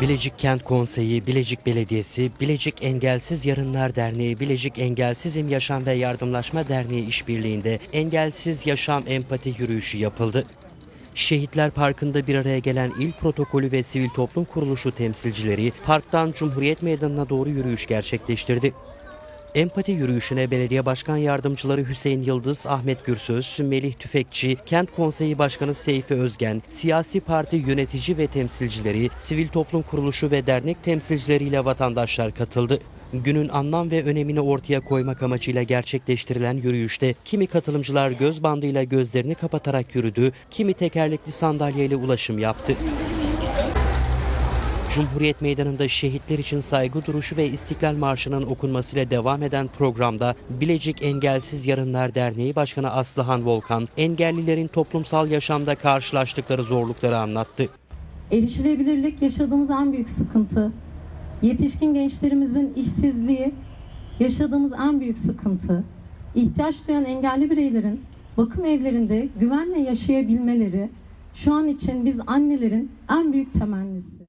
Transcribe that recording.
Bilecik Kent Konseyi, Bilecik Belediyesi, Bilecik Engelsiz Yarınlar Derneği, Bilecik Engelsizim Yaşam ve Yardımlaşma Derneği işbirliğinde Engelsiz Yaşam Empati Yürüyüşü yapıldı. Şehitler Parkı'nda bir araya gelen il protokolü ve sivil toplum kuruluşu temsilcileri parktan Cumhuriyet Meydanı'na doğru yürüyüş gerçekleştirdi. Empati yürüyüşüne belediye başkan yardımcıları Hüseyin Yıldız, Ahmet Gürsöz, Melih Tüfekçi, Kent Konseyi Başkanı Seyfi Özgen, siyasi parti yönetici ve temsilcileri, sivil toplum kuruluşu ve dernek temsilcileriyle vatandaşlar katıldı. Günün anlam ve önemini ortaya koymak amacıyla gerçekleştirilen yürüyüşte kimi katılımcılar göz bandıyla gözlerini kapatarak yürüdü, kimi tekerlekli sandalyeyle ulaşım yaptı. Cumhuriyet Meydanı'nda şehitler için saygı duruşu ve İstiklal Marşı'nın okunmasıyla devam eden programda Bilecik Engelsiz Yarınlar Derneği Başkanı Aslıhan Volkan, engellilerin toplumsal yaşamda karşılaştıkları zorlukları anlattı. Erişilebilirlik yaşadığımız en büyük sıkıntı. Yetişkin gençlerimizin işsizliği yaşadığımız en büyük sıkıntı. İhtiyaç duyan engelli bireylerin bakım evlerinde güvenle yaşayabilmeleri şu an için biz annelerin en büyük temennisi.